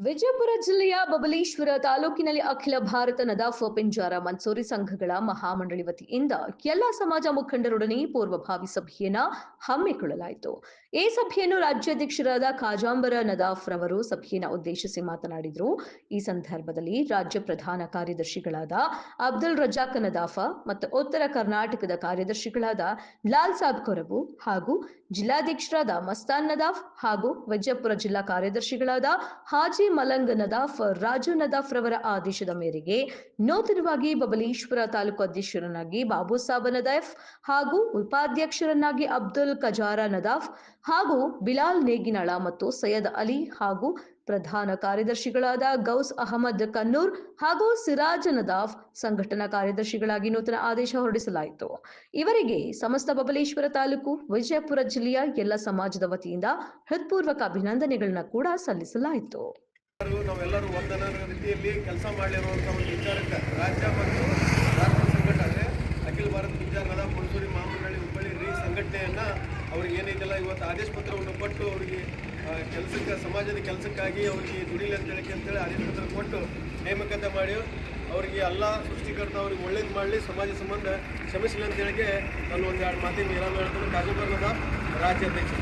ವಿಜಯಪುರ ಜಿಲ್ಲೆಯ ಬಬಲೇಶ್ವರ ತಾಲೂಕಿನಲ್ಲಿ ಅಖಿಲ ಭಾರತ ನದಾಫ್ ಪಿಂಜಾರ ಮನ್ಸೂರಿ ಸಂಘಗಳ ಮಹಾಮಂಡಳಿ ವತಿಯಿಂದ ಎಲ್ಲ ಸಮಾಜ ಮುಖಂಡರೊಡನೆ ಪೂರ್ವಭಾವಿ ಸಭೆಯನ್ನ ಹಮ್ಮಿಕೊಳ್ಳಲಾಯಿತು. ಈ ಸಭೆಯನ್ನು ರಾಜ್ಯಾಧ್ಯಕ್ಷರಾದ ಖಾಜಾಂಬರ ನದಾಫ್ ರವರು ಸಭೆಯನ್ನು ಉದ್ದೇಶಿಸಿ ಮಾತನಾಡಿದರು. ಈ ಸಂದರ್ಭದಲ್ಲಿ ರಾಜ್ಯ ಪ್ರಧಾನ ಕಾರ್ಯದರ್ಶಿಗಳಾದ ಅಬ್ದುಲ್ ರಜಾಕ್ ನದಾಫ ಮತ್ತು ಉತ್ತರ ಕರ್ನಾಟಕದ ಕಾರ್ಯದರ್ಶಿಗಳಾದ ಲಾಲ್ ಸಾಬ್ ಕೊರಬು ಹಾಗೂ ಜಿಲ್ಲಾಧ್ಯಕ್ಷರಾದ ಮಸ್ತಾನ್ ನದಾಫ್ ಹಾಗೂ ವಿಜಯಪುರ ಜಿಲ್ಲಾ ಕಾರ್ಯದರ್ಶಿಗಳಾದ ಹಾಜಿ ಮಲಂಗ್ ನದಾಫ್ ರಾಜು ನದಾಫ್ ರವರ ಆದೇಶದ ಮೇರೆಗೆ ನೂತನವಾಗಿ ಬಬಲೇಶ್ವರ ತಾಲೂಕು ಅಧ್ಯಕ್ಷರನ್ನಾಗಿ ಬಾಬು ಸಾಬ ನದಾಫ್ ಹಾಗೂ ಉಪಾಧ್ಯಕ್ಷರನ್ನಾಗಿ ಅಬ್ದುಲ್ ಕಜಾರ ನದಾಫ್ ಹಾಗೂ ಬಿಲಾಲ್ ನೇಗಿನಾಳ ಮತ್ತು ಸೈಯದ್ ಅಲಿ ಹಾಗೂ ಪ್ರಧಾನ ಕಾರ್ಯದರ್ಶಿಗಳಾದ ಗೌಸ್ ಅಹಮದ್ ಕನ್ನೂರ್ ಹಾಗೂ ಸಿರಾಜ್ ನದಾಫ್ ಸಂಘಟನಾ ಕಾರ್ಯದರ್ಶಿಗಳಾಗಿ ನೂತನ ಆದೇಶ ಹೊರಡಿಸಲಾಯಿತು. ಇವರಿಗೆ ಸಮಸ್ತ ಬಬಲೇಶ್ವರ ತಾಲೂಕು, ವಿಜಯಪುರ ಜಿಲ್ಲೆಯ ಎಲ್ಲ ಸಮಾಜದ ವತಿಯಿಂದ ಹೃತ್ಪೂರ್ವಕ ಅಭಿನಂದನೆಗಳನ್ನ ಕೂಡ ಸಲ್ಲಿಸಲಾಯಿತು. ನಾವೆಲ್ಲರೂ ಒಂದನ ರೀತಿಯಲ್ಲಿ ಕೆಲಸ ಮಾಡಲಿರುವಂಥ ಒಂದು ವಿಚಾರಕ್ಕೆ ರಾಜ್ಯ ಮತ್ತು ರಾಷ್ಟ್ರ ಸಂಘಟನೆ ಅಖಿಲ ಭಾರತ ವಿಚಾರ ಪುಣಸೂರಿ ಮಹಾಮಂಡಳಿ ಹುಬ್ಬಳ್ಳಿ ರೀ ಸಂಘಟನೆಯನ್ನ ಅವ್ರಿಗೆ ಏನೈತಿಲ್ಲ ಇವತ್ತು ಆದೇಶ ಪತ್ರವನ್ನು ಕೊಟ್ಟು ಅವರಿಗೆ ಕೆಲಸಕ್ಕೆ, ಸಮಾಜದ ಕೆಲಸಕ್ಕಾಗಿ ಅವರಿಗೆ ದುಡಿಲಿ ಅಂತ ಹೇಳಿ ಅಂತೇಳಿ ಆದೇಶ ಪತ್ರ ಕೊಟ್ಟು ನೇಮಕತೆ ಮಾಡಿ ಅವರಿಗೆ ಎಲ್ಲ ಸೃಷ್ಟಿಕರ್ತ ಅವ್ರಿಗೆ ಒಳ್ಳೇದು ಮಾಡಲಿ, ಸಮಾಜ ಸಂಬಂಧ ಕ್ಷಮಿಸಲಿ ಅಂತ ಹೇಳಿಗೆ ನಾನು ಒಂದು ಎರಡು ಮಾತಿನ ವಿರಾಮ ಹೇಳ್ತಾರೆ ಕಾಜುಬರ್ನದ ರಾಜ್ಯಾಧ್ಯಕ್ಷ.